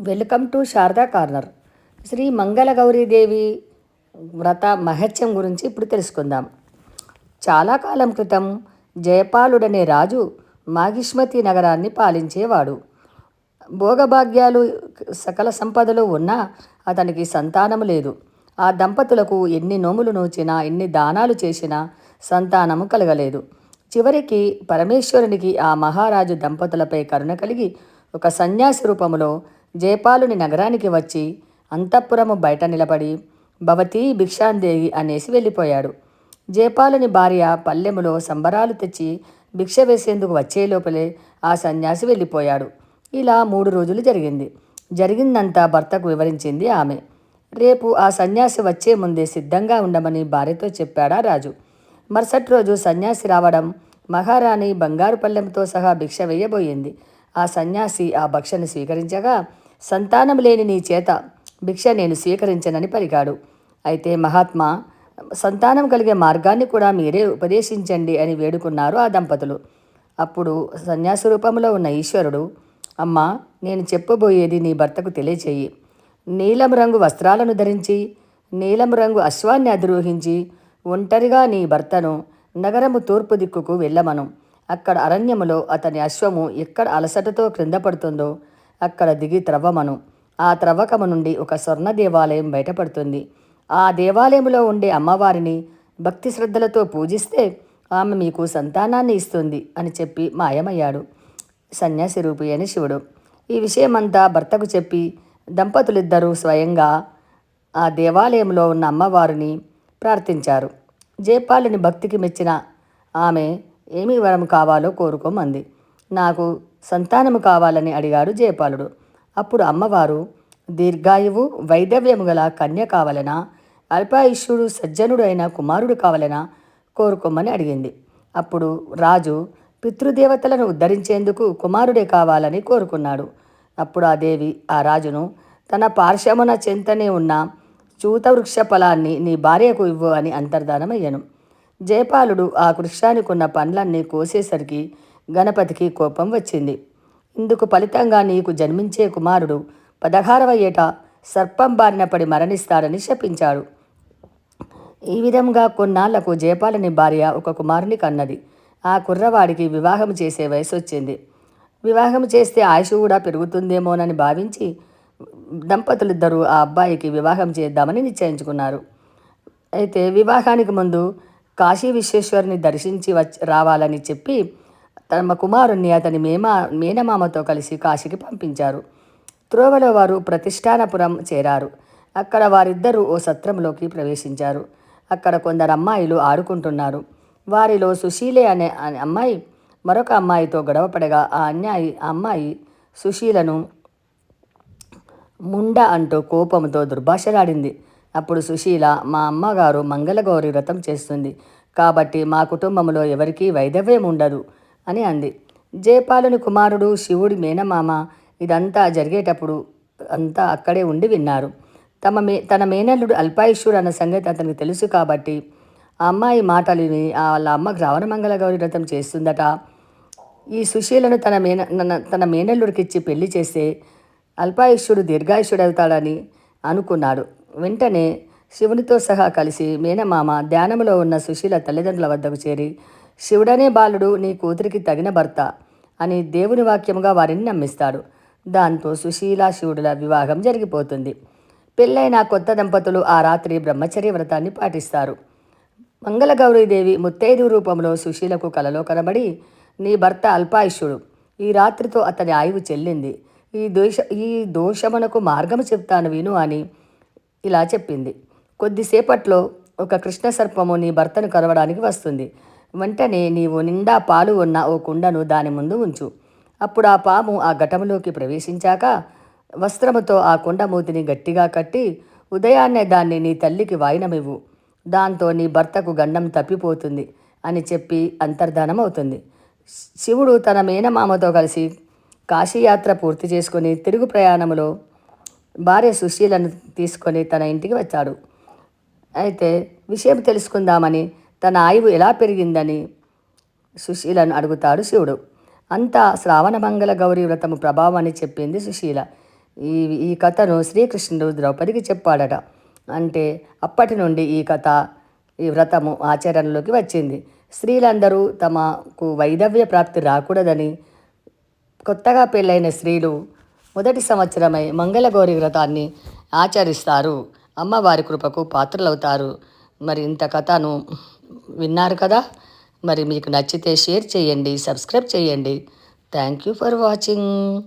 Welcome to Sharada corner. Shri Mangala Gauri Devi వ్రత మహత్యం గురించి ఇప్పుడు తెలుసుకుందాం. చాలా కాలం క్రితం జయపాలుడనే రాజు మాగిష్మతి నగరాన్ని పాలించేవాడు. భోగభాగ్యాలు సకల సంపదలు ఉన్నా అతనికి సంతానము లేదు. ఆ దంపతులకు ఎన్ని నోములు నోచినా ఎన్ని దానాలు చేసినా సంతానము కలగలేదు. చివరికి పరమేశ్వరునికి ఆ మహారాజు దంపతులపై కరుణ కలిగి ఒక సన్యాసి రూపంలో జయపాలుని నగరానికి వచ్చి అంతఃపురము బయట నిలబడి భవతి భిక్షాందేవి అనేసి వెళ్ళిపోయాడు. జయపాలుని భార్య పల్లెములో సంబరాలు తెచ్చి భిక్ష వేసేందుకు వచ్చే లోపలే ఆ సన్యాసి వెళ్ళిపోయాడు. ఇలా మూడు రోజులు జరిగింది. జరిగిందంతా భర్తకు వివరించింది ఆమె. రేపు ఆ సన్యాసి వచ్చే ముందే సిద్ధంగా ఉండమని భార్యతో చెప్పాడా రాజు. మరుసటి రోజు సన్యాసి రావడం మహారాణి బంగారు పల్లెంతో సహా భిక్ష వేయబోయింది. ఆ సన్యాసి ఆ భక్షను స్వీకరించగా సంతానం లేని నీ చేత భిక్ష నేను స్వీకరించనని పలికాడు. అయితే మహాత్మా సంతానం కలిగే మార్గాన్ని కూడా మీరే ఉపదేశించండి అని వేడుకున్నారు ఆ దంపతులు. అప్పుడు సన్యాసి రూపంలో ఉన్న ఈశ్వరుడు అమ్మా నేను చెప్పబోయేది నీ భర్తకు తెలియచేయి. నీలం రంగు వస్త్రాలను ధరించి నీలం రంగు అశ్వాన్ని అధిరోహించి ఒంటరిగా నీ భర్తను నగరము తూర్పు దిక్కుకు వెళ్ళమను. అక్కడ అరణ్యములో అతని అశ్వము ఎక్కడ అలసటతో క్రింద పడుతుందో అక్కడ దిగి త్రవ్వమను. ఆ త్రవ్వకము నుండి ఒక స్వర్ణ దేవాలయం బయటపడుతుంది. ఆ దేవాలయంలో ఉండే అమ్మవారిని భక్తి శ్రద్ధలతో పూజిస్తే ఆమె మీకు సంతానాన్ని ఇస్తుంది అని చెప్పి మాయమయ్యాడు సన్యాసి రూపి అని శివుడు. ఈ విషయమంతా భర్తకు చెప్పి దంపతులిద్దరూ స్వయంగా ఆ దేవాలయంలో ఉన్న అమ్మవారిని ప్రార్థించారు. జయపాలుని భక్తికి మెచ్చిన ఆమె ఏమి వరం కావాలో కోరుకోమంది. నాకు సంతానము కావాలని అడిగాడు జయపాలుడు. అప్పుడు అమ్మవారు దీర్ఘాయువు వైదవ్యము గల కన్య కావాలనా? అల్పాయుష్యుడు సజ్జనుడు అయిన కుమారుడు కావలన? కోరుకోమని అడిగింది. అప్పుడు రాజు పితృదేవతలను ఉద్ధరించేందుకు కుమారుడే కావాలని కోరుకున్నాడు. అప్పుడు ఆ దేవి ఆ రాజును తన పార్శ్వమున చెంతనే ఉన్న చూతవృక్ష ఫలాన్ని నీ భార్యకు ఇవ్వు అని అంతర్ధానమయ్యను. జయపాలుడు ఆ వృక్షానికి ఉన్న పండ్లన్నీ కోసేసరికి గణపతికి కోపం వచ్చింది. ఇందుకు ఫలితంగా నీకు జన్మించే కుమారుడు పదహారవ ఏట సర్పం బారిన పడి మరణిస్తాడని శపించాడు. ఈ విధంగా కొన్నాళ్ళకు జయపాలని భార్య ఒక కుమారుని కన్నది. ఆ కుర్రవాడికి వివాహం చేసే వయసు వచ్చింది. వివాహం చేస్తే ఆయుష్ కూడా పెరుగుతుందేమోనని భావించి దంపతులిద్దరూ ఆ అబ్బాయికి వివాహం చేద్దామని నిశ్చయించుకున్నారు. అయితే వివాహానికి ముందు కాశీ విశ్వేశ్వరుని దర్శించి వచ్చి రావాలని చెప్పి తమ కుమారుణ్ణి అతని మేమా మేనమామతో కలిసి కాశీకి పంపించారు. త్రోవలో వారు ప్రతిష్టానపురం చేరారు. అక్కడ వారిద్దరూ ఓ సత్రంలోకి ప్రవేశించారు. అక్కడ కొందరు అమ్మాయిలు ఆడుకుంటున్నారు. వారిలో సుశీలే అనే అమ్మాయి మరొక అమ్మాయితో గొడవపడగా ఆ అన్యాయి ఆ అమ్మాయి సుశీలను ముండ అంటూ కోపంతో దుర్భాషలాడింది. అప్పుడు సుశీల మా అమ్మగారు మంగళగౌరి వ్రతం చేస్తుంది. కాబట్టి మా కుటుంబంలో ఎవరికీ వైదవ్యం ఉండదు అని అంది. జయపాలుని కుమారుడు శివుడి మేనమామ ఇదంతా జరిగేటప్పుడు అంతా అక్కడే ఉండి విన్నారు. తమ మే తన మేనల్లుడు అల్పాయుష్యుడు అన్న సంగతి అతనికి తెలుసు కాబట్టి ఆ అమ్మాయి మాటలు విని వాళ్ళ అమ్మ శ్రావణ మంగళగౌరి వ్రతం చేస్తుందట. ఈ సుశీలను తన మేన నన్న- తన మేనల్లుడికిచ్చి పెళ్ళి చేస్తే అల్పాయుష్యుడు దీర్ఘాయుష్యుడు అవుతాడని అనుకున్నాడు. వెంటనే శివునితో సహా కలిసి మేనమామ ధ్యానంలో ఉన్న సుశీల తల్లిదండ్రుల వద్దకు చేరి శివుడనే బాలుడు నీ కూతురికి తగిన భర్త అని దేవుని వాక్యముగా వారిని నమ్మిస్తాడు. దాంతో సుశీల శివుడుల వివాహం జరిగిపోతుంది. పెళ్ళైన కొత్త దంపతులు ఆ రాత్రి బ్రహ్మచర్య వ్రతాన్ని పాటిస్తారు. మంగళగౌరీదేవి ముత్తైదు రూపంలో సుశీలకు కలలో కనబడి నీ భర్త అల్పాయుష్యుడు ఈ రాత్రితో అతని ఆయువు చెల్లింది. ఈ దోష ఈ దోషమునకు మార్గము చెప్తాను విను అని ఇలా చెప్పింది. కొద్దిసేపట్లో ఒక కృష్ణ సర్పము నీ భర్తను కలవడానికి వస్తుంది. వెంటనే నీవు నిండా పాలు ఉన్న ఓ కుండను దాని ముందు ఉంచు. అప్పుడు ఆ పాము ఆ ఘటములోకి ప్రవేశించాక వస్త్రముతో ఆ కుండ మూతిని గట్టిగా కట్టి ఉదయాన్నే దాన్ని నీ తల్లికి వాయినమివ్వు. దాంతో నీ భర్తకు గండం తప్పిపోతుంది అని చెప్పి అంతర్ధానమవుతుంది. శివుడు తన మేనమామతో కలిసి కాశీయాత్ర పూర్తి చేసుకుని తిరుగు ప్రయాణంలో భార్య సుశీలను తీసుకొని తన ఇంటికి వచ్చాడు. అయితే విషయం తెలుసుకుందామని తన ఆయువు ఎలా పెరిగిందని సుశీలను అడుగుతాడు శివుడు. అంతా శ్రావణ మంగళ గౌరీ వ్రతము ప్రభావం అని చెప్పింది సుశీల. ఈ ఈ కథను శ్రీకృష్ణుడు ద్రౌపదికి చెప్పాడట. అంటే అప్పటి నుండి ఈ కథ ఈ వ్రతము ఆచరణలోకి వచ్చింది. స్త్రీలందరూ తమకు వైధవ్య ప్రాప్తి రాకూడదని కొత్తగా పెళ్ళైన స్త్రీలు మొదటి సంవత్సరమై మంగళగౌరి వ్రతాన్ని ఆచరిస్తారు. అమ్మవారి కృపకు పాత్రలవుతారు. మరి ఇంత కథను విన్నారు కదా? మరి మీకు నచ్చితే షేర్ చేయండి సబ్స్క్రైబ్ చేయండి. Thank you for watching